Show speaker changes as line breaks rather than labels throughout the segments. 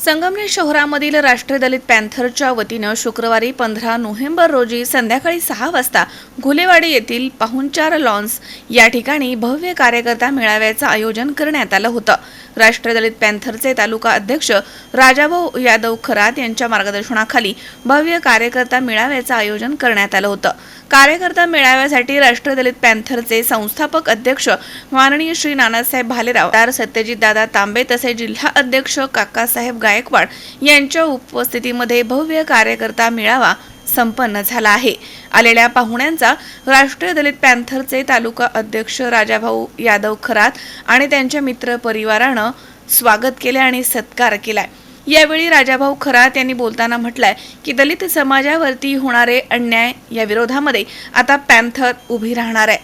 संगमनेर शहरामधील राष्ट्रीय दलित पॅन्थरच्या वतीनं शुक्रवारी पंधरा नोव्हेंबर रोजी संध्याकाळी सहा वाजता घुलेवाडी येथील पाहुणचार लॉन्स या ठिकाणी भव्य कार्यकर्ता मेळाव्याचं आयोजन करण्यात आलं होतं. राष्ट्रीय दलित पॅन्थरचे तालुका अध्यक्ष राजाभाऊ यादव खरात यांच्या मार्गदर्शनाखाली भव्य कार्यकर्ता मेळाव्याचं आयोजन करण्यात आलं होतं. कार्यकर्ता मेळाव्यासाठी राष्ट्रीय दलित पॅन्थरचे संस्थापक अध्यक्ष माननीय श्री नानासाहेब भालेराव दार सत्यजित दादा तांबे तसेच जिल्हा अध्यक्ष काकासाहेब गायकवाड यांच्या उपस्थितीमध्ये भव्य कार्यकर्ता मेळावा संपन्न झाला आहे. आलेल्या पाहुण्यांचा राष्ट्रीय दलित पॅन्थरचे तालुका अध्यक्ष राजाभाऊ यादव खरात आणि त्यांच्या मित्र परिवारानं स्वागत केले आणि सत्कार केलाय. यावेळी राजाभाऊ खरात यांनी बोलताना म्हटलंय की दलित समाजावरती होणारे अन्याय या विरोधामध्ये आता पॅन्थर उभी राहणार आहे.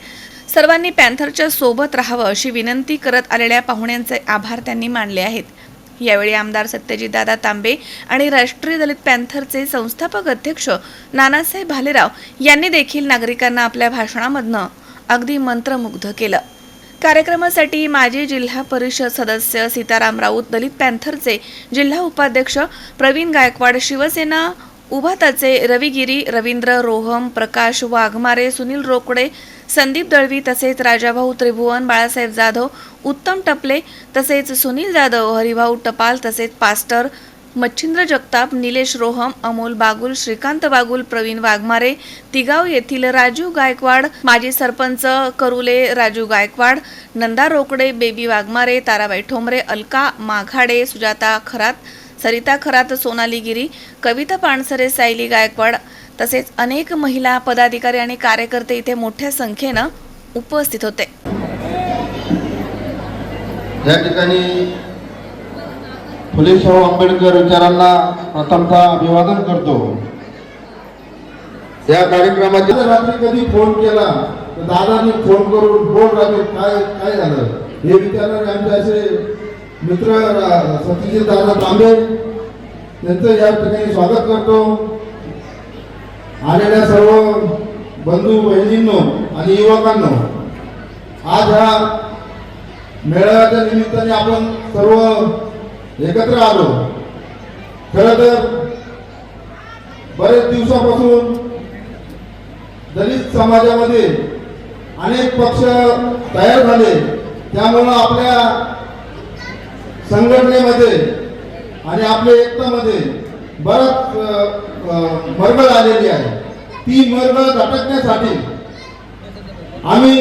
सर्वांनी पॅन्थरच्या सोबत राहावं अशी विनंती करत आलेल्या पाहुण्यांचे आभार त्यांनी मानले आहेत. यावेळी आमदार सत्यजितदादा तांबे आणि राष्ट्रीय दलित पॅन्थरचे संस्थापक अध्यक्ष नानासाहेब भालेराव यांनी देखील नागरिकांना आपल्या भाषणामधनं अगदी मंत्रमुग्ध केलं. कार्यक्रमासाठी माजी जिल्हा परिषद सदस्य सीताराम राऊत दलित पॅन्थरचे जिल्हा उपाध्यक्ष प्रवीण गायकवाड शिवसेना उभाताचे रविगिरी रवींद्र रोहम प्रकाश वाघमारे सुनील रोकडे संदीप दळवी तसेच राजाभाऊ त्रिभुवन बाळासाहेब जाधव उत्तम टपले तसेच सुनील जाधव हरिभाऊ टपाल तसेच पास्टर मच्छिंद्र जगताप निलेश रोहम अमोल बागुल श्रीकांत बागुल प्रवीण वाघमारे तिगाव येथील राजू गायकवाड माजी सरपंच करुले राजू गायकवाड नंदा रोकडे बेबी वाघमारे ताराबाई ठोंबरे अलका माघाडे सुजाता खरात सरिता खरात सोनाली गिरी कविता पानसरे सायली गायकवाड तसेच अनेक महिला पदाधिकारी आणि कार्यकर्ते इथे मोठ्या संख्येनं उपस्थित होते.
या ठिकाणी फुले शाहू आंबेडकर विचारांना प्रथमतः अभिवादन करतो. या कार्यक्रमात रात्री कधी फोन केला तर दादानी फोन करून बोल रात्री काय काय झालं? हे विचारणारे आमचे असे मित्र रा- दादा तांबे त्यांचं या ठिकाणी स्वागत करतो. आलेल्या सर्व बंधू बहिणींनो आणि युवकांनो आज हा मेळाव्याच्या निमित्ताने आपण सर्व एकत्र आलो. खर तर बरेच दिवसापासून दलित समाजामध्ये अनेक पक्ष तयार झाले. त्यामुळं आपल्या संघटनेमध्ये आणि आपल्या एकतामध्ये बरंच अ, मरगळ आलेली आहे. ती मरगळ झटकण्यासाठी आम्ही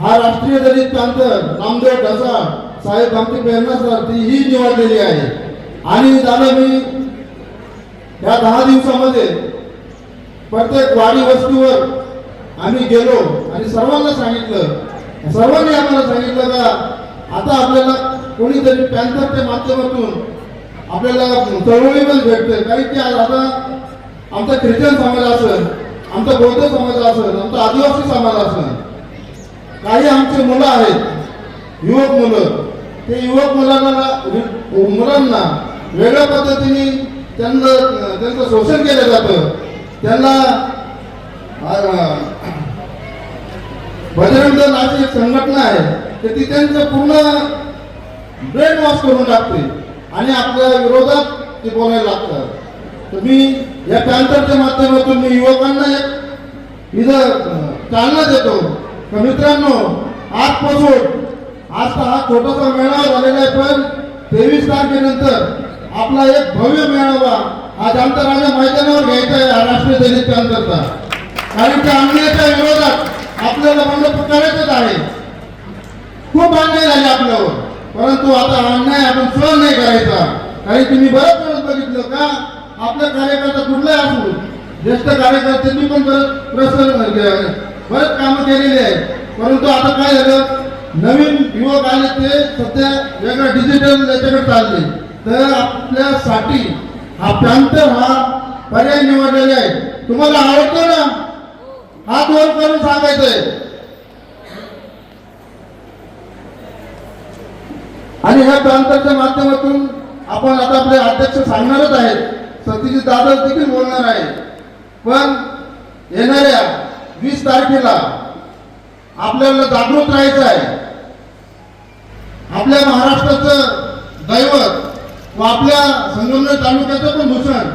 हा राष्ट्रीय दलित प्रांतर नामदेव ढसा साहेब आमची प्रेरणा ती ही निवडलेली आहे. आणि दादा मी या दहा दिवसामध्ये प्रत्येक वाडी वस्तीवर आम्ही गेलो आणि सर्वांना सांगितलं. सर्वांनी आम्हाला सांगितलं का आता आपल्याला कोणीतरी पॅन्थरच्या माध्यमातून आपल्याला चळवळी पण भेटते. कारण की आज आता आमचा ख्रिश्चन समाज असेल आमचा बौद्ध समाज असेल आमचा आदिवासी समाज असेल काही आमचे मुलं आहेत युवक मुलं. ते युवक मुलांना मुलांना वेगळ्या पद्धतीने त्यांना त्यांचं शोषण केलं जातं. त्यांना अं, बजरंग दल अशी एक संघटना आहे तर ती त्यांचं पूर्ण ब्रेन वॉश करून टाकते आणि आपल्या विरोधात ते बोलायला लागतात तर मी या पॅन्थरच्या माध्यमातून मी युवकांना एक इथं चालना देतो. तर मित्रांनो आजपासून आज तर हा छोटासा मेळावा झालेला आहे पण तेवीस तारखेनंतर आपला एक भव्य मेळावा आज आंतरराष्ट्रीय मैदानावर घ्यायचा आहे राष्ट्रीय दैनिक अंतरचा कारण की अन्यायाच्या विरोधात आपल्याला म्हणलं करायचंच आहे. खूप अन्याय झाले आपल्यावर. परंतु आता अन्याय आपण सहन नाही करायचा. कारण तुम्ही बरंच वेळेस बघितलं का? आपल्या कार्यकर्ता कुठलाही असू ज्येष्ठ कार्यकर्त्यांनी पण प्रसन्न बरेच कामं केलेली आहेत. परंतु आता काय झालं? नवीन युवक आले ते सध्या वेगळ्या डिजिटल याच्याकडे चालले. तर आपल्यासाठी हा प्रांतर हा पर्याय निवडलेला आहे. तुम्हाला आवडतो ना? हात वर करून सांगायचंय. आणि ह्या प्रांताच्या माध्यमातून आपण आता आपले अध्यक्ष सांगणारच आहेत. सतीजी दादा देखील बोलणार आहे पण येणाऱ्या वीस तारखेला आपल्याला जागृत राहायचं आहे. आपल्या महाराष्ट्राचं दैवत व आपल्या संगमनेर तालुक्याचं पण भूषण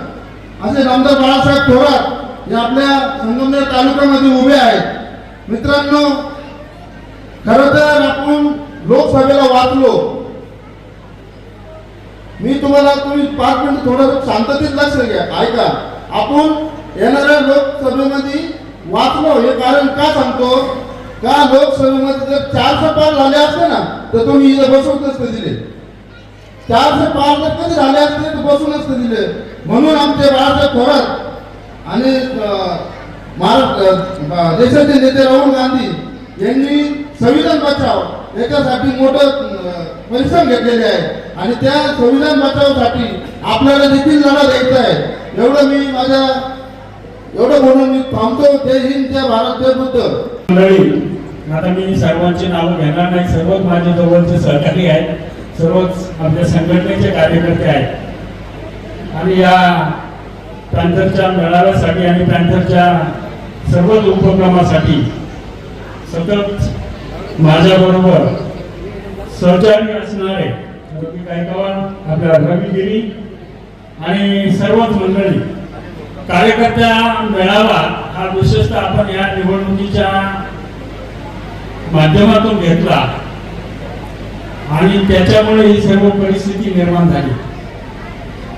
असे नामदार बाळासाहेब थोरात हे आपल्या संगमनेर तालुक्यामध्ये उभे आहेत. मित्रांनो खरं तर आपण लोकसभेला वाचलो. मी तुम्हाला तुम्ही पाच मिनिट थोडं शांततेत लक्ष घ्या ऐका आपण येणाऱ्या लोकसभेमध्ये वाचलो हे कारण का सांगतो? का लोकसभेमध्ये जर चारशे पार झाले असते ना तर तुम्ही इथं बसवून नसते दिले. चारशे पार जर कधी झाले असते तर बसून नसते दिले. म्हणून आमचे बाळासाहेब थोरात आणि महाराष्ट्र देशाचे नेते राहुल गांधी यांनी संविधान बचाव याच्यासाठी मोठं परिश्रम घेतलेले आहे. आणि त्या संविधान बचावासाठी आपल्याला देखील लढा द्यायचा आहे. एवढं मी माझ्या एवढं म्हणून मी थांबतो. जय हिंद जय भारत जय बुद्ध.
मंडळी आता मी सर्वांची नावं घेणार नाही. सर्वच माझ्या जवळचे सहकारी आहेत. सर्वच आपल्या संघटनेचे कार्यकर्ते आहेत. आणि या पॅन्थरच्या मेळाव्यासाठी आणि पॅन्थरच्या सर्वच उपक्रमासाठी सतत माझ्याबरोबर सहचारी असणारे रवी गायकवाड आपल्या रविगिरी आणि सर्वच मंडळी कार्यकर्त्या मेळावा हा विशेषतः आपण या निवडणुकीच्या माध्यमातून घेतला. आणि त्याच्यामुळे ही सर्व परिस्थिती निर्माण झाली.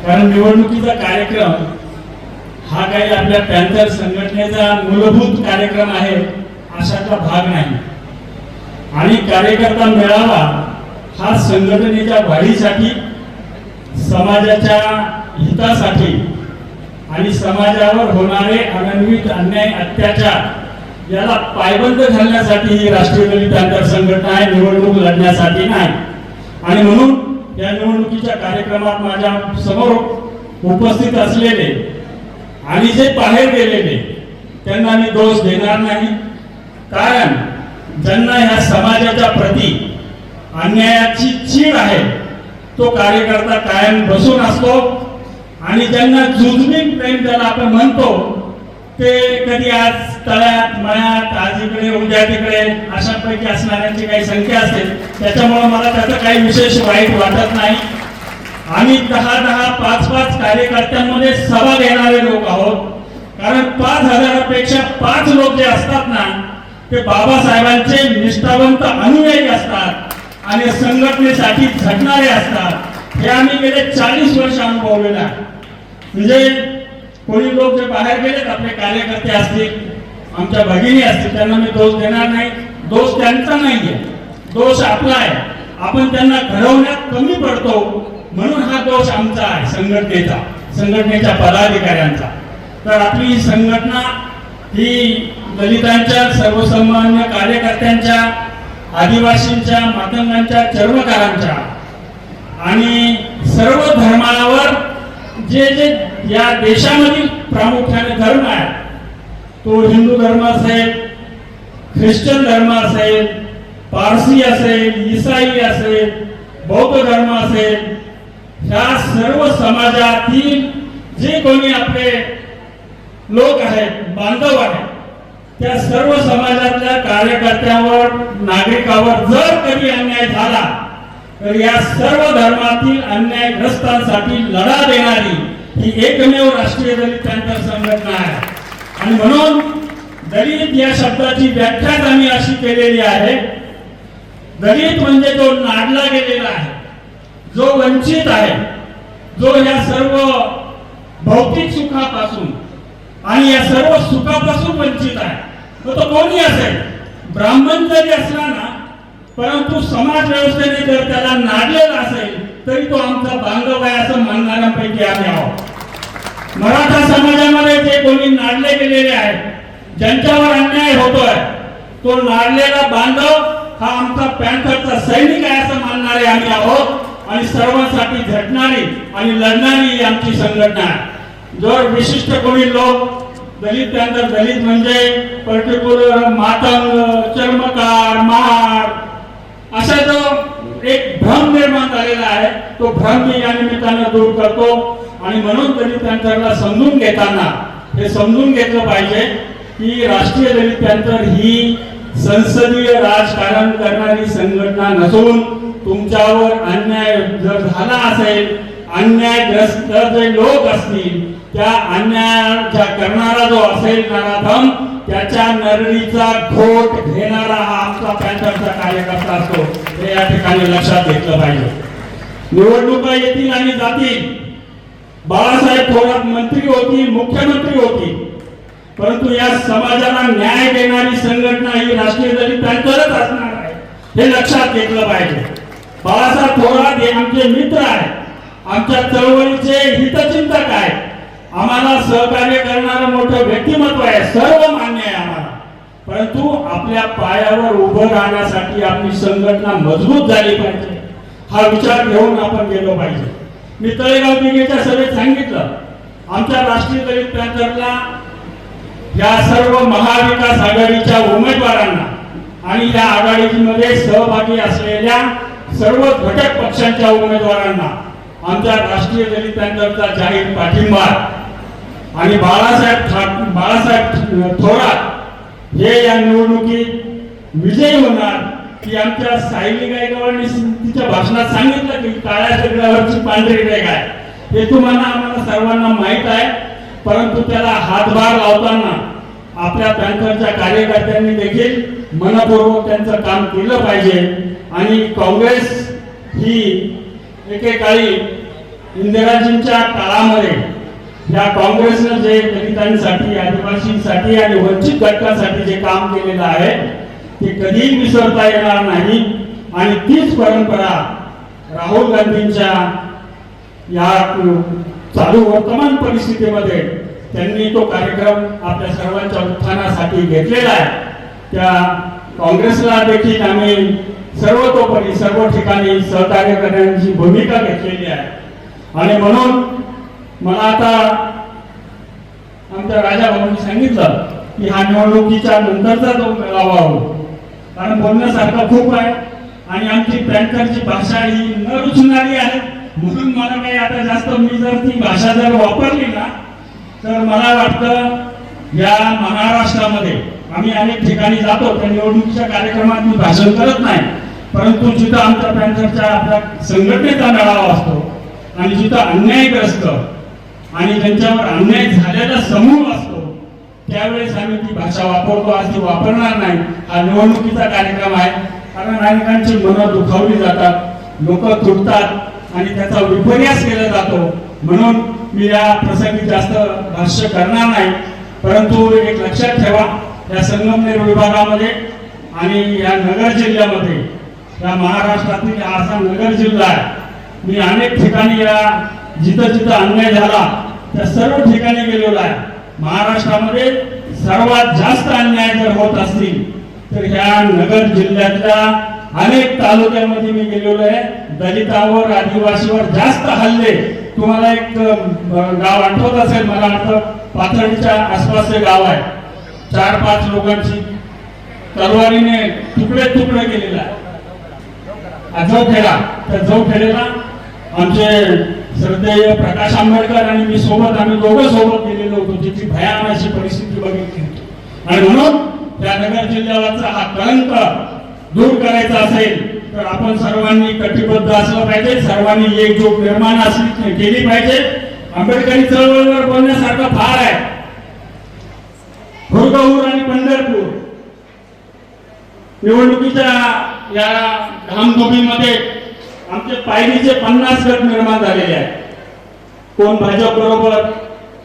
कारण निवडणुकीचा कार्यक्रम हा काही आपल्या पॅन्थर संघटनेचा मूलभूत कार्यक्रम आहे अशातला भाग नाही. आणि कार्यकर्ता मेळावा हा संघटनेच्या वाढीसाठी समाजाच्या हितासाठी आणि समाजावर होणारे अनन्वित अन्याय अत्याचार याला पायबंद घालण्यासाठी ही राष्ट्रीय दलित आंतर संघटना आहे निवडणूक लढण्यासाठी नाही. आणि म्हणून या निवडणुकीच्या कार्यक्रमात माझ्यासमोर उपस्थित असलेले आणि जे बाहेर गेलेले त्यांना मी दोष देणार नाही. कारण ज्यांना ह्या समाजाच्या प्रती अन्यायाची चीड आहे तो कार्यकर्ता कायम बसून असतो. आणि ज्यांना जुजमीन प्रेम ज्याला आपण म्हणतो ते कधी आज तळ्यात मळ्यात आज इकडे उद्या तिकडे अशापैकी असणाऱ्यांची काही संख्या असेल त्याच्यामुळे मला त्याचं काही विशेष वाईट वाटत नाही. आम्ही दहा दहा पाच पाच कार्यकर्त्यांमध्ये सभा घेणारे लोक आहोत. कारण पाच हजारापेक्षा पाच लोक जे असतात ना ते बाबासाहेबांचे निष्ठावंत अनुयायी असतात आणि संघटनेसाठी झटणारे असतात. हे आम्ही गेले चाळीस वर्ष अनुभवलेलं आहे. म्हणजे कोणी लोक जे बाहेर गेलेत आपले कार्यकर्ते असतील आमच्या भगिनी असतील त्यांना मी दोष देणार नाही. दोष त्यांचा नाहीये. दोष आपला आहे. आपण त्यांना घडवण्यात कमी पडतो. म्हणून हा दोष आमचा आहे संघटनेचा संघटनेच्या पदाधिकाऱ्यांचा. तर आपली ही संघटना ही दलितांच्या सर्वसामान्य कार्यकर्त्यांच्या आदिवासींच्या मातंगांच्या चर्मकारांच्या आणि सर्व धर्मावर जे जे या देशामधील प्रामुख्याने धर्म आहे. तो हिंदू धर्म असेल ख्रिश्चन धर्म असेल पारसी असेल इसाई असेल बौद्ध धर्म असेल ह्या सर्व समाजातील जे कोणी आपले लोक आहेत बांधव आहेत त्या सर्व समाजातल्या कार्यकर्त्यावर नागरिकावर जर कधी अन्याय झाला तर या सर्व धर्मातील अन्यायग्रस्तांसाठी लढा देणारी ही एकमेव राष्ट्रीय दलित पॅंथर संघटना आहे. आणि म्हणून दलित या शब्दाची व्याख्याच आम्ही अशी केलेली आहे. दलित म्हणजे जो नाडला गेलेला आहे. जो वंचित आहे. जो या सर्व भौतिक सुखापासून आणि या सर्व सुखापासून वंचित आहे. तो तो कोणी असेल? ब्राह्मण जरी असला ना परंतु समाज व्यवस्थेने जर त्याला नाडलेला असेल तरी तो आमचा बांधव आहे असं म्हणणाऱ्यांपैकी आम्ही आहोत. मराठा समाजामध्ये जे कोणी नाडले गेलेले आहेत ज्यांच्यावर अन्याय होतोय तो नाडलेला बांधव हा आमचा पॅन्थरचा सैनिक आहे असं मानणारे आम्ही आहोत आणि सर्वांसाठी झटणारी आणि लढणारी ही आमची संघटना आहे. जर विशिष्ट कोणी लोक दलित पॅन्थर दलित म्हणजे पर्टिक्युलर मातंग चर्मकार महार असा जो एक भ्रम निर्माण झालेला आहे. तो भ्रम मी या निमित्तानं दूर करतो आणि म्हणून दलित पॅंथरला समजून घेताना हे समजून घेतलं पाहिजे की राष्ट्रीय दलित पॅंथर ही संसदीय राजकारण करणारी संघटना नसून तुमच्यावर अन्याय जर झाला असेल अन्यायग्रस्त जे लोक असतील त्या अन्यायाच्या करणारा जो असेल नराधम त्याच्या नरणीचा घोट घेणारा हा आमचा पॅंथरचा कार्यकर्ता असतो. हे या ठिकाणी लक्षात घेतलं पाहिजे. निवडणुका येतील आणि जातील. बाळासाहेब थोरात मंत्री होती मुख्यमंत्री होती परंतु या समाजाला न्याय देणारी संघटना ही राष्ट्रीय दलित पॅंथरच असणार आहे हे लक्षात घेतलं पाहिजे. बाळासाहेब थोरात हे आमचे मित्र आहेत. आमच्या चळवळीचे हितचिंतक आहेत. आम्हाला सहकार्य करणारं मोठं व्यक्तिमत्व आहे सर्व मान्य आहे आम्हाला. परंतु आपल्या पायावर उभं राहण्यासाठी आपली संघटना मजबूत झाली पाहिजे. हा विचार घेऊन आपण गेलो पाहिजे. मी तळेगाव दिगेच्या सभेत सांगितलं आमच्या राष्ट्रीय दलित पॅंथरला या सर्व महाविकास आघाडीच्या उमेदवारांना आणि या आघाडीमध्ये सहभागी असलेल्या सर्व घटक पक्षांच्या उमेदवारांना आमच्या राष्ट्रीय दलित जाहीर पाठिंबा आणि बाळासाहेब ठाक बाळासाहेब थोरात हे या निवडणुकीत विजयी होणार. की आमच्या सायली गायकवाडनी तिच्या भाषणात सांगितलं की काळ्या दगडावरची पांढरी रेग आहे. हे तुम्हाला आम्हाला सर्वांना माहीत आहे. परंतु त्याला हातभार लावताना आपल्या पॅन्थरच्या कार्यकर्त्यांनी देखील मनपूर्वक त्यांचं काम केलं पाहिजे. आणि काँग्रेस ही एकेकाळी इंदिराजींच्या काळामध्ये या काँग्रेसनं जे दलितांसाठी आदिवासींसाठी आणि वंचित घटकासाठी जे काम केलेलं आहे ते कधीही विसरता येणार नाही. आणि तीच परंपरा राहुल गांधींच्या या चालू वर्तमान परिस्थितीमध्ये त्यांनी तो कार्यक्रम आपल्या सर्वांच्या उत्थानासाठी घेतलेला आहे. त्या काँग्रेसला देखील आम्ही सर्वतोपरी सर्व ठिकाणी सहकार्य करण्याची भूमिका घेतलेली आहे. आणि म्हणून मला आता आमच्या राजा भाऊंनी सांगितलं की हा निवडणुकीच्या नंतरचा तो मेळावा हो कारण बोलण्यासारखं खूप आहे आणि आमची पॅन्थरची भाषा ही न रुचणारी आहे. म्हणून मला काही आता जास्त मी जर ती भाषा जर वापरली ना तर मला वाटतं या महाराष्ट्रामध्ये आम्ही अनेक ठिकाणी जातो. त्या निवडणुकीच्या कार्यक्रमात मी भाषण करत नाही. परंतु जिथं आमच्या पॅन्थरच्या आपल्या संघटनेचा मेळावा असतो आणि जिथं अन्यायग्रस्त आणि त्यांच्यावर अन्याय झालेला समूह असतो त्यावेळेस आम्ही ती भाषा वापरतो. आज ती वापरणार नाही. हा निवडणुकीचा कार्यक्रम आहे. कारण अनेकांची मनं दुखावली जातात लोक तुटतात आणि त्याचा विपर्यास केला जातो. म्हणून मी या प्रसंगी जास्त भाष्य करणार नाही. परंतु एक लक्षात ठेवा या संगमनेर विभागामध्ये आणि या नगर जिल्ह्यामध्ये या महाराष्ट्रातील असा नगर जिल्हा आहे. मी अनेक ठिकाणी या जिथं जिथं अन्याय झाला त्या सर्व ठिकाणी गेलेलो आहे. महाराष्ट्रामध्ये सर्वात जास्त अन्याय जर होत असतील तर ह्या नगर जिल्ह्यातल्या अनेक तालुक्यामध्ये मी गेलेलो आहे. दलितावर आदिवासीवर जास्त हल्ले. तुम्हाला एक गाव आठवत असेल मला वाटतं पाथर्डीच्या आसपासचे गाव आहे. चार पाच लोकांची तलवारीने तुकडे तुकडे केलेला आहे. जवखेडा त्या खेळेला आमचे श्रद्धेय प्रकाश आंबेडकर आणि मी सोबत आम्ही दोघं सोबत गेलेलो होतो तिथली भयान अशी परिस्थिती बघितली होती. आणि म्हणून त्या नगर जिल्ह्यावरचा हा कलंक दूर करायचा असेल तर आपण सर्वांनी कटिबद्ध असलं पाहिजे सर्वांनी एकजूट निर्माण असली केली पाहिजे. आंबेडकरी चळवळीवर बोलण्यासारखं फार आहे. हुरगाऊर आणि पंढरपूर निवडणुकीच्या या धामधुमीमध्ये आमचे पायरीचे पन्नास गट निर्माण झालेले आहेत. कोण भाजप बरोबर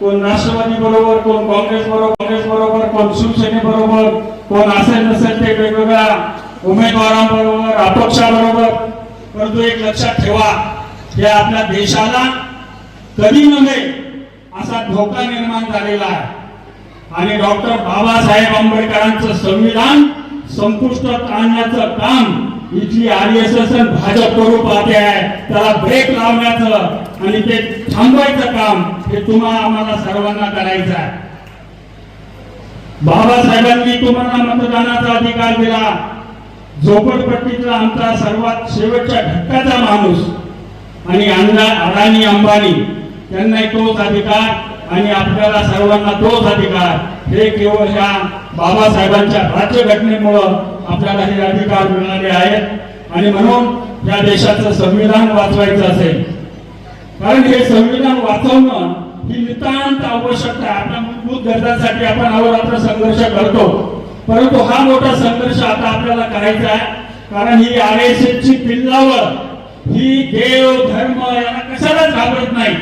कोण राष्ट्रवादी बरोबर कोण काँग्रेस बरोबर काँग्रेस बरोबर कोण शिवसेने बरोबर कोण असेल नसेल ते वेगवेगळ्या उमेदवारांबरोबर अपक्षाबरोबर परंतु एक लक्षात ठेवा हे आपल्या देशाला कधी नव्हे असा धोका निर्माण झालेला आहे. आणि डॉक्टर बाबासाहेब आंबेडकरांचं संविधान संपुष्टात आणण्याचं काम इथली आर एस एस भाजप करू पाहते आहे. त्याला ब्रेक लावण्याचं आणि ते थांबवायचं काम हे तुम्हाला आम्हाला सर्वांना करायचं आहे. बाबासाहेबांनी तुम्हाला मतदानाचा अधिकार दिला. झोपडपट्टीतला आमचा सर्वात शेवटच्या घटकाचा माणूस आणि अडाणी अंबानी त्यांनाही तोच अधिकार आणि आपल्याला सर्वांना तोच अधिकार. हे केवळ ह्या बाबासाहेबांच्या राज्यघटनेमुळं आपल्याला हे अधिकार मिळाले आहेत. आणि म्हणून या देशाचं संविधान वाचवायचं असेल. कारण हे संविधान वाचवणं ही नितांत आवश्यकता आपल्या मूलभूत गरजांसाठी आपण अहोरात्र संघर्ष करतो. परंतु हा मोठा संघर्ष आता आपल्याला करायचा आहे. कारण ही आर एस एस ची पिल्लावर ही देव धर्म याला कशालाच घाबरत नाही?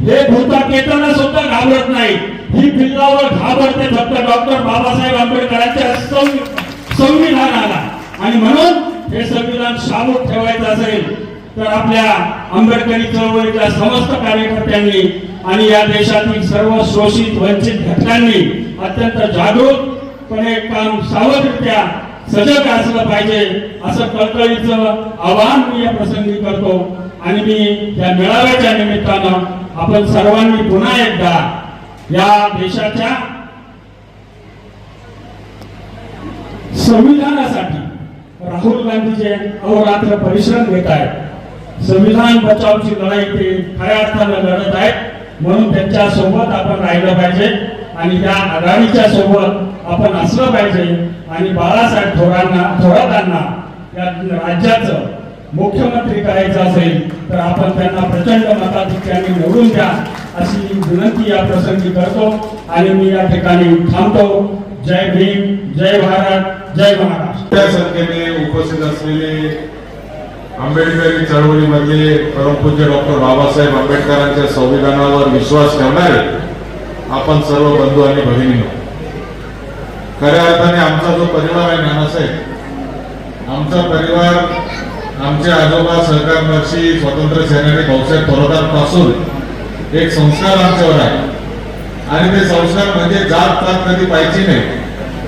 हे भूताकेताना सुद्धा घाबरत नाही. ही पिल्लावर घाबरते फक्त डॉक्टर बाबासाहेब आंबेडकरांच्या संविधान आला. आणि म्हणून हे संविधान शाबूत ठेवायचं असेल तर आपल्या आंबेडकरी चळवळीच्या समस्त कार्यकर्त्यांनी आणि या देशातील सर्व शोषित वंचित घटकांनी अत्यंत जागरूकपणे काम सावधरित्या सजग असलं पाहिजे असं कळकळीचं आवाहन मी या प्रसंगी करतो. आणि मी या मेळाव्याच्या निमित्तानं आपण सर्वांनी पुन्हा एकदा या देशाच्या संविधानासाठी राहुल गांधी जे अहोरात्र परिश्रम घेत आहेत. संविधान बचावची लढाई ते खऱ्या अर्थानं लढत आहेत म्हणून त्यांच्यासोबत आपण राहिलं पाहिजे आणि त्या आघाडीच्या सोबत आपण असलं पाहिजे आणि बाळासाहेब थोरांना थोरातांना या राज्याचं मुख्यमंत्री करायचं असेल तर आपण त्यांना प्रचंड मताधिक्याने निवडून द्या अशी विनंती या प्रसंगी करतो. आणि मी या ठिकाणी थांबतो. जय भीम जय भारत. जय महाराष्ट्र
संख्येने उपस्थित असलेले आंबेडकरी चळवळीमधले परमपूज्य डॉक्टर बाबासाहेब आंबेडकरांच्या संविधानावर विश्वास ठेवणारे आपण सर्व बंधू आणि भगिनी खऱ्या अर्थाने आमचा जो परिवार आहे नानासाहेब आमचा परिवार आमचे आजोबा सहकार स्वातंत्र्य सेनानी भाऊसाहेब थोरातांपासून एक संस्कार आमच्यावर आहे. आणि ते संस्कार म्हणजे जात पात कधी पाहिजे नाही.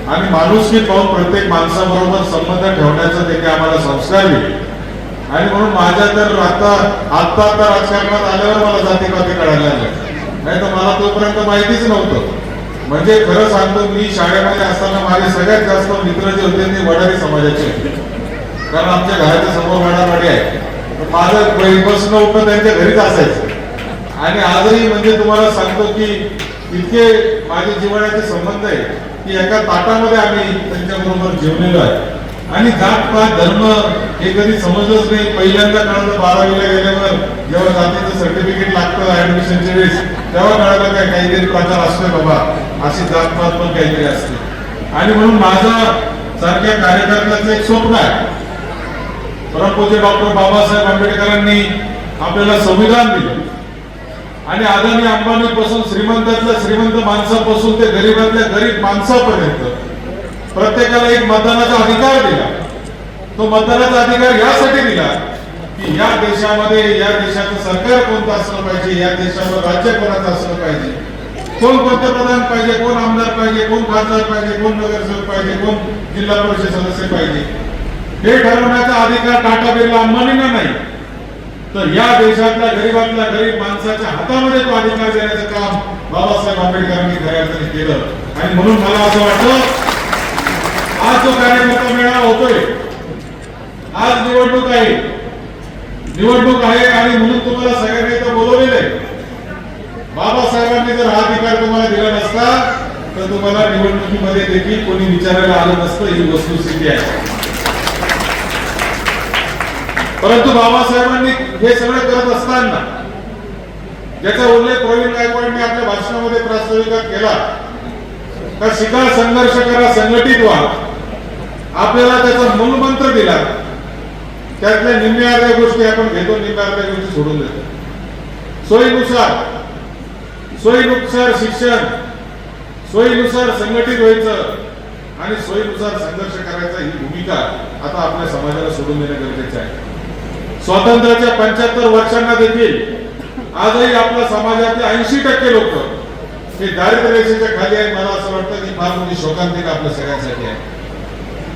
आणि माणुसकी पाहून प्रत्येक माणसाबरोबर संबंध ठेवण्याचं ते काही आम्हाला संस्कार दिले आणि म्हणून माझ्या तर आता आत्ता आता राजकारणात आल्यावर मला जातीपाती कळायला लागलं नाही तर मला तोपर्यंत माहितीच नव्हतं. म्हणजे खरं सांगतो मी शाळेमध्ये असताना माझे सगळ्यात जास्त मित्र जे होते ते वडारी समाजाचे होते. कारण आमच्या घराच्या समोर वडावाडी आहे. तर माझं बसणं उठणं त्यांच्या घरीच असायचं. आणि आजही म्हणजे तुम्हाला सांगतो की इतके माझे जीवनाचे संबंध आहे की एका ताटामध्ये आम्ही त्यांच्याबरोबर जेवलेलो आहे. आणि जात पात धर्म हे कधी समजलंच नाही. पहिल्यांदा कळलं बारावीला गेल्यावर जेव्हा जातीचं सर्टिफिकेट लागतं ऍडमिशनच्या वेळेस तेव्हा कळलं काय काहीतरी प्रकार असतोय बाबा. अशी जात पात पण काहीतरी असते. आणि म्हणून माझा सारख्या कार्यकर्त्याचं एक स्वप्न आहे. परमपूज्य डॉक्टर बाबासाहेब आंबेडकरांनी आपल्याला संविधान दिलं. आणि अदानी अंबानी पासून श्रीमंतातल्या श्रीमंत माणसापासून ते गरीबातल्या गरीब माणसापर्यंत प्रत्येकाला एक मतदानाचा अधिकार दिला. तो मतदानाचा अधिकार यासाठी दिला की या देशामध्ये या देशाचं सरकार कोणतं असलं पाहिजे या देशावर राज्य कोणाचं असलं पाहिजे? कोण पंतप्रधान पाहिजे कोण आमदार पाहिजे कोण खासदार पाहिजे कोण नगरसेवक पाहिजे कोण जिल्हा परिषद सदस्य पाहिजे? हे ठरवण्याचा अधिकार टाटा बिर्ला अंबानींना नाही. तर या देशातल्या गरीबातल्या गरीब माणसाच्या हातामध्ये तो अधिकार देण्याचं काम बाबासाहेब आंबेडकरांनी खऱ्या अर्थाने केलं. आणि म्हणून मला असं वाटतं आज जो कार्यकर्ता मेळावा होतोय आज निवडणूक आहे. निवडणूक आहे आणि म्हणून तुम्हाला सगळ्यांनी इथं बोलवलेलं आहे. बाबासाहेबांनी जर हा अधिकार तुम्हाला दिला नसता तर तुम्हाला निवडणुकीमध्ये देखील कोणी विचारायला आलं नसतं ही वस्तुस्थिती आहे. परंतु बाबासाहेबांनी हे सगळं करत असताना ज्याचा उल्लेख प्रवीण गायकवाडने आपल्या भाषणामध्ये प्रास्ताविकात केला. का शिका संघर्ष करा संघटित व्हा. आपल्याला त्याचा मूलमंत्र दिला. त्यातल्या निम्म्या अर्ध्या गोष्टी आपण घेतो निम्म्या अर्ध्या गोष्टी सोडून देतो. सोयीनुसार सोयीनुसार शिक्षण सोयीनुसार संघटित व्हायचं आणि सोयीनुसार संघर्ष करायचा ही भूमिका आता आपल्या समाजाला सोडून देणं गरजेचं आहे. स्वातंत्र्याच्या पंच्याहत्तर वर्षांना देखील आजही आपल्या समाजातले ऐंशी टक्के लोक हे दारिद्र्य रेषेच्या खाली आहे मला असं वाटतं की फार मोठी शोकांतिका आपल्या सगळ्यांसाठी आहे.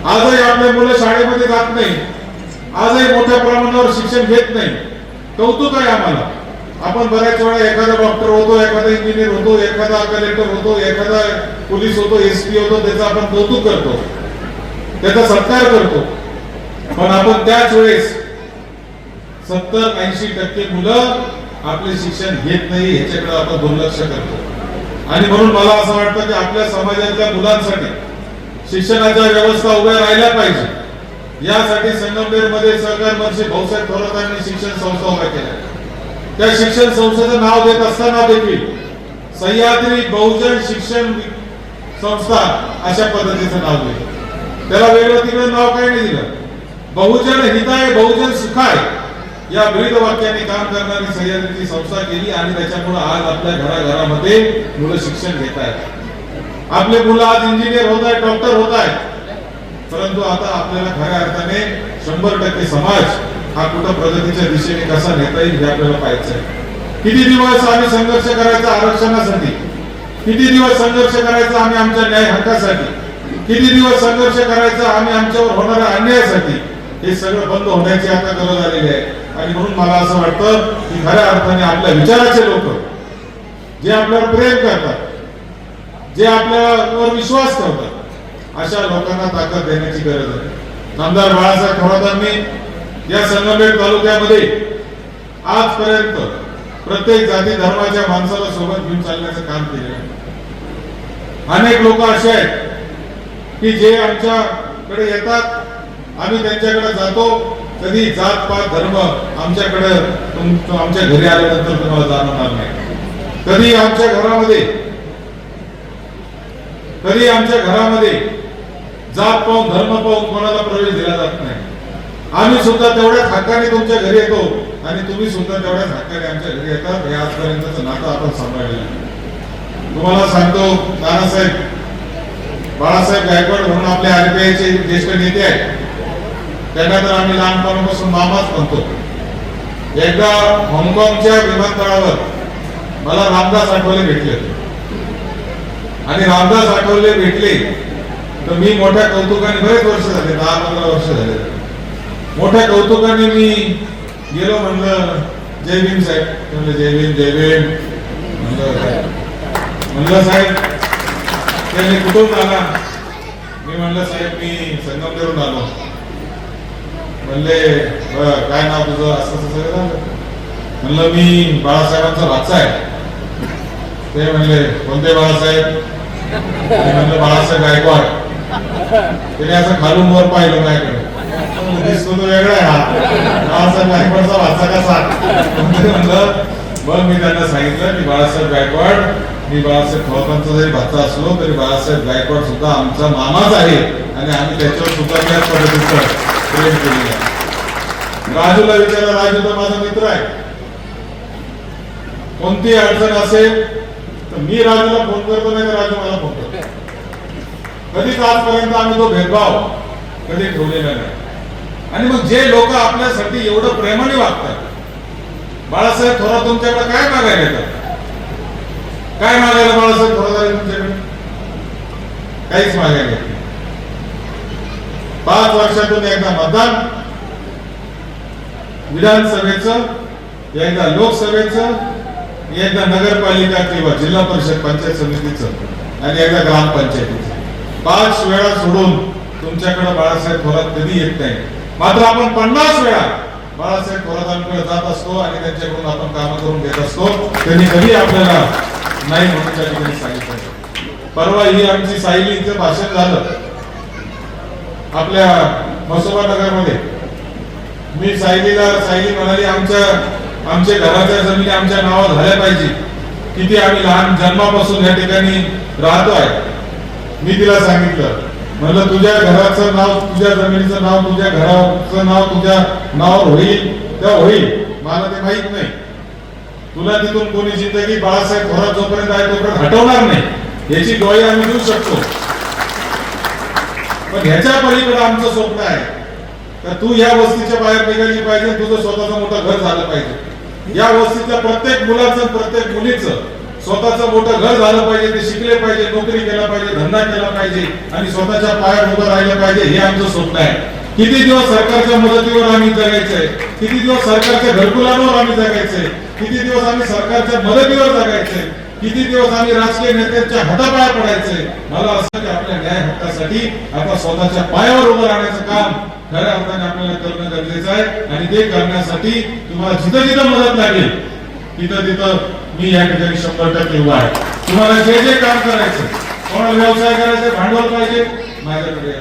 आजही आपले मुलं शाळेमध्ये जात नाही. आजही मोठ्या प्रमाणावर शिक्षण घेत नाही. कौतुक आहे आम्हाला. आपण बऱ्याच वेळा एखादा डॉक्टर होतो एखादा इंजिनियर होतो एखादा कलेक्टर होतो एखादा पोलीस होतो एस पी होतो त्याचा आपण कौतुक करतो. त्याचा सत्कार करतो. पण आपण त्याच वेळेस सत्तर ऐंशी टक्के मुलं आपले शिक्षण घेत नाही ह्याच्याकडे आपण दुर्लक्ष करतो. आणि म्हणून मला असं वाटतं की आपल्या समाजातल्या मुलांसाठी शिक्षणाच्या व्यवस्था उभ्या राहिल्या पाहिजे. यासाठी संगमनेरमध्ये सहकार मंत्री भाऊसाहेब थोरातांनी शिक्षण संस्था उभ्या केल्या. त्या शिक्षण संस्थेचं नाव देत असताना देखील सह्याद्री बहुजन शिक्षण संस्था अशा पद्धतीचं नाव दिलं. त्याला वेगळं तिकडे नाव काही नाही दिलं. बहुजन हिताय बहुजन सुखाय. या विविध वाक्याने काम करणारी सह्याद्रीची संस्था केली आणि त्याच्यामुळे आज आपल्या घराघरामध्ये मुलं शिक्षण घेत आहेत. आपले मुलं आज इंजिनियर होत आहेत डॉक्टर होत आहेत. परंतु आता आपल्याला खऱ्या अर्थाने शंभर टक्के समाज हा कुठं प्रगतीच्या दिशेने कसा नेता येईल हे आपल्याला पाहायचं आहे किती दिवस आम्ही संघर्ष करायचा आरक्षणासाठी? किती दिवस संघर्ष करायचा आम्ही आमच्या न्याय हक्कासाठी? किती दिवस संघर्ष करायचा आम्ही आमच्यावर होणाऱ्या अन्यायासाठी? हे सगळं बंद होण्याची आता गरज आलेली आहे. आणि म्हणून मला असं वाटतं की खऱ्या अर्थाने आपल्या विचाराचे लोक जे आपल्यावर प्रेम करतात जे आपल्यावर विश्वास करतात अशा लोकांना ताकद देण्याची गरज आहे. आमदार बाळासाहेब थोरातांनी या संगमेर तालुक्यामध्ये आजपर्यंत प्रत्येक जाती धर्माच्या माणसाला सोबत घेऊन चालण्याचं काम केलेलं आहे. अनेक लोक असे आहेत की जे आमच्याकडे येतात आम्ही त्यांच्याकडे जातो कधी जात पात धर्म आमच्याकडे आमच्या घरी आल्यानंतर तुम्हाला जाणवणार नाही. कधी आमच्या घरामध्ये कधी आमच्या घरामध्ये जात पाहून धर्म पाहून कोणाला प्रवेश दिला जात नाही. आम्ही सुद्धा तेवढ्याच हक्काने तुमच्या घरी येतो आणि तुम्ही सुद्धा तेवढ्याच हक्काने आमच्या घरी येतात हे आजपर्यंतच नातं आपण सांभाळलेलं तुम्हाला सांगतो नानासाहेब बाळासाहेब गायकवाड म्हणून आपल्या आरबीआयचे ज्येष्ठ नेते आहेत. त्यांना तर आम्ही लहानपणापासून मामाच म्हणतो. एकदा हाँगकाँगच्या विमानतळावर मला रामदास आठवले भेटले आणि रामदास आठवले भेटले तर मी मोठ्या कौतुकाने बरेच वर्ष झाले दहा पंधरा वर्ष झाले. मोठ्या कौतुकाने मी गेलो म्हणलं जय भीम साहेब. म्हणलं जय भीम जय भीम. म्हणलं म्हणलं साहेब त्यांनी कुठून आला? मी म्हणलं साहेब मी संगमनेरून आलो. म्हणले काय नाव तुझं? असं सगळं झालं? म्हणलं मी बाळासाहेबांचा भाचा आहे. ते म्हणले कोणते बाळासाहेब? म्हणलं बाळासाहेब गायकवाड. त्याने असं खालून वर पाहिलं काय दिसतो तो वेगळा आहे हा. बाळासाहेब गायकवाडचा भाचा कसा म्हणलं मग मी त्यांना सांगितलं की बाळासाहेब गायकवाड मी बाळासाहेब थोरातांचा जरी भाचा असलो तरी बाळासाहेब गायकवाड सुद्धा आमचा मामाच आहे आणि आम्ही त्याच्यावर सुद्धा त्याच पद्धतीचं प्रेम केलेलं आहे राजूला विचारा राजू तर माझा मित्र आहे. कोणती अडचण असेल तर मी राजूला फोन करतो नाही तर राजू मला फोन करतो. कधीच आजपर्यंत आम्ही तो भेदभाव कधी ठेवलेला नाही. आणि मग जे लोक आपल्यासाठी एवढं प्रेमाने वागतात बाळासाहेब थोरात तुमच्याकडे काय मागायला येतात? काय मागायला बाळासाहेब थोरात आले तुमच्याकडे? काहीच मागायला येत नाही. पाच वर्षातून एकदा मतदान. विधानसभेचं एकदा लोकसभेचं एकदा नगरपालिका किंवा जिल्हा परिषद पंचायत समितीचं आणि एकदा ग्रामपंचायतीचं पाच वेळा सोडून तुमच्याकडे बाळासाहेब थोरात कधी येत नाही. मात्र आपण पन्नास वेळा बाळासाहेब थोरातांकडे जात असतो आणि त्यांच्याकडून आपण कामं करून घेत असतो. त्यांनी कधी आपल्याला नाही म्हणून त्या ठिकाणी सांगितलं. परवा ही आमची सायलीचं भाषण झालं. आपल्या मसोबा नगरमध्ये. मी सायलीला सायली म्हणाली आमच्या आमच्या घराच्या जमिनी आमच्या नावावर झाल्या पाहिजे. किती आम्ही लहान जन्मापासून या ठिकाणी राहतो आहे. मी तिला सांगितलं म्हणलं तुझ्या घराचं नाव तुझ्या जमिनीचं नाव तुझ्या घराचं नाव तुझ्या नावावर होईल? तेव्हा होईल? मला ते माहीत नाही. तुला तिथून कोणी जिंदगी बाळासाहेब थोरात जोपर्यंत आहे तोपर्यंत हटवणार नाही. याची ग्वाही आम्ही देऊ शकतो. पण ह्याच्या पलीकडे आमचं स्वप्न आहे. तर तू या वस्तीच्या बाहेर निघाली पाहिजे तुझं स्वतःचं मोठं घर झालं पाहिजे. या वस्तीच्या प्रत्येक मुलाचं प्रत्येक मुलीचं स्वतःचं मोठं घर झालं पाहिजे ते शिकले पाहिजे नोकरी केला पाहिजे धंदा केला पाहिजे आणि स्वतःच्या पायावर उभं राहिलं पाहिजे हे आमचं स्वप्न आहे. किती दिवस सरकारच्या मदतीवर आम्ही जगायचंय? किती दिवस सरकारच्या घरकुलांवर आम्ही जगायचंय? किती दिवस आम्ही सरकारच्या मदतीवर जगायचंय? किती दिवस आम्ही राजकीय नेत्यांच्या हातापाया पडायचे? मला असं की आपल्या न्याय हक्कासाठी आता स्वतःच्या पायावर उभं राहण्याचं काम खऱ्या अर्थाने आपल्याला करणं गरजेचं आहे. आणि ते करण्यासाठी तुम्हाला जिथं जिथं मदत लागेल तिथं तिथं मी या ठिकाणी शंभर टक्के उभा आहे. तुम्हाला जे जे काम करायचं कोणाला व्यवसाय करायचे भांडवल पाहिजे माझ्याकडे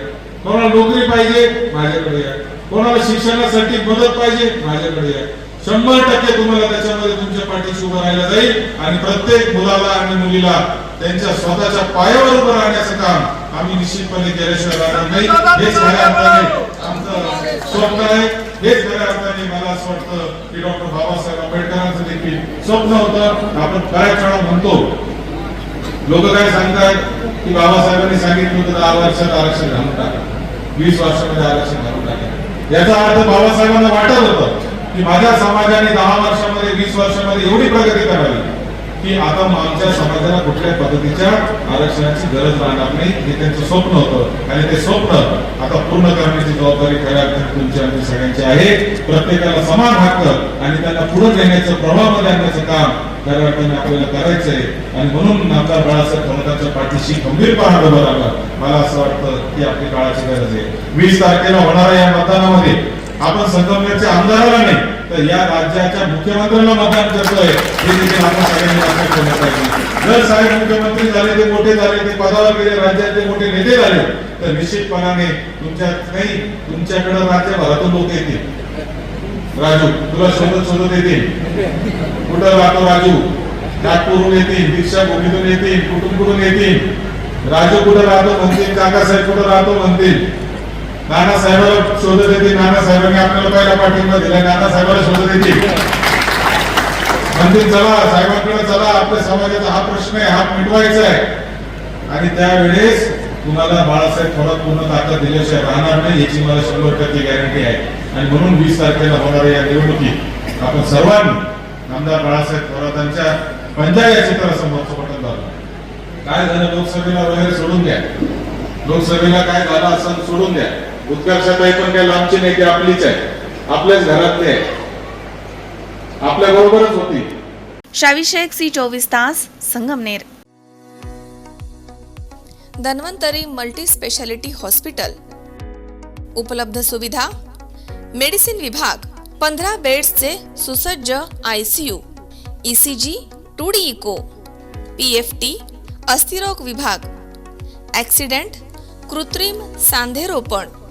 कोणाला नोकरी पाहिजे माझ्याकडे आहे कोणाला शिक्षणासाठी मदत पाहिजे माझ्याकडे आहे शंभर टक्के तुम्हाला त्याच्यामध्ये तुमच्या पाठीशी उभं राहिलं जाईल आणि प्रत्येक मुलाला आणि मुलीला त्यांच्या स्वतःच्या पायावर उभं राहण्याचं काम आम्ही निश्चितपणे केल्याशिवाय राहणार नाही. हेच खऱ्या अर्थाने आमचं स्वप्न आहे. हेच खऱ्या अर्थाने मला असं वाटतं की डॉक्टर बाबासाहेब आंबेडकरांचं देखील स्वप्न होतं. आपण काय वेळा म्हणतो. लोक काय सांगतात की बाबासाहेबांनी सांगितलं होतं दहा वर्षात आरक्षण घालून टाका. वीस वर्षामध्ये आरक्षण घालून टाका. याचा अर्थ बाबासाहेबांना वाटत होतं. की माझ्या समाजाने दहा वर्षामध्ये वीस वर्षामध्ये एवढी प्रगती करावी की आता आमच्या समाजाला कुठल्याही पद्धतीच्या आरक्षणाची गरज राहणार नाही. हे त्यांचं स्वप्न होतं. आणि ते स्वप्न आता पूर्ण करण्याची जबाबदारी खऱ्या अर्थाने तुमची आमची सगळ्यांची आहे. प्रत्येकाला समान हक्क आणि त्यांना पुढे नेण्याचं प्रभावामध्ये आणण्याचं काम खऱ्या अर्थाने आपल्याला करायचंय. आणि म्हणून आमदार बाळासाहेब थोरातांच्या पाठीशी खंबीरपणा उभं आलं मला असं वाटतं की आपली काळाची गरज आहे. वीस तारखेला होणाऱ्या या मतदानामध्ये आपण संगमनेरच्या आमदाराला नाही तर या राज्याच्या मुख्यमंत्र्यांना मतदान करतोय. हे देखील आपण सगळ्यांनी लक्षात ठेवलं पाहिजे जर साहेब मुख्यमंत्री झाले ते मोठे झाले ते पदावर गेले राज्याचे मोठे नेते झाले तर निश्चितपणाने तुमच्यात नाही तुमच्याकडे राज्यभरातून लोक येतील. राजू तुला शोधत शोधत येतील. कुठं राहतो राजू? नागपूरहून येतील दीक्षा भूमीतून येतील कुठून कुठून येतील? राजू कुठं राहतो म्हणतील? काकासाहेब कुठं राहतो म्हणतील? नानासाहेबाला शोधत येतील नानासाहेबांनी आपल्याला पहिला पाठिंबा दिला. नानासाहेबाला शोधत येतील म्हणतील चला साहेबांकडे चला. आपल्या समाजाचा हा प्रश्न आहे हा मिटवायचा आहे. आणि त्यावेळेस तुम्हाला बाळासाहेब थोडा पूर्ण ताकद दिल्याशिवाय राहणार नाही याची मला शंभर टक्के गॅरंटी आहे. आणि म्हणून वीस तारखेला होणाऱ्या या निवडणुकीत आपण सर्वांनी आमदार बाळासाहेब थोरातांच्या पंजा या चित्रासमोरचं बटन झालं काय झालं? लोकसभेला वगैरे सोडून द्या. लोकसभेला काय झालं असं सोडून द्या. उत्कर्षाताई पण काय लांबची नाही ती आपलीच आहे. आपल्याच घरातली आहे. आपल्या बरोबरच होती.
शावी शेख सी चोवीस तास Sangamner. Dhanvantari multi speciality hospital. उपलब्ध सुविधा? मेडिसिन विभाग पंधरा बेड्सचे सुसज्ज I C U. E C G two D echo. P F T अस्थिरोग विभाग. ॲक्सिडेंट कृत्रिम सांधेरोपण.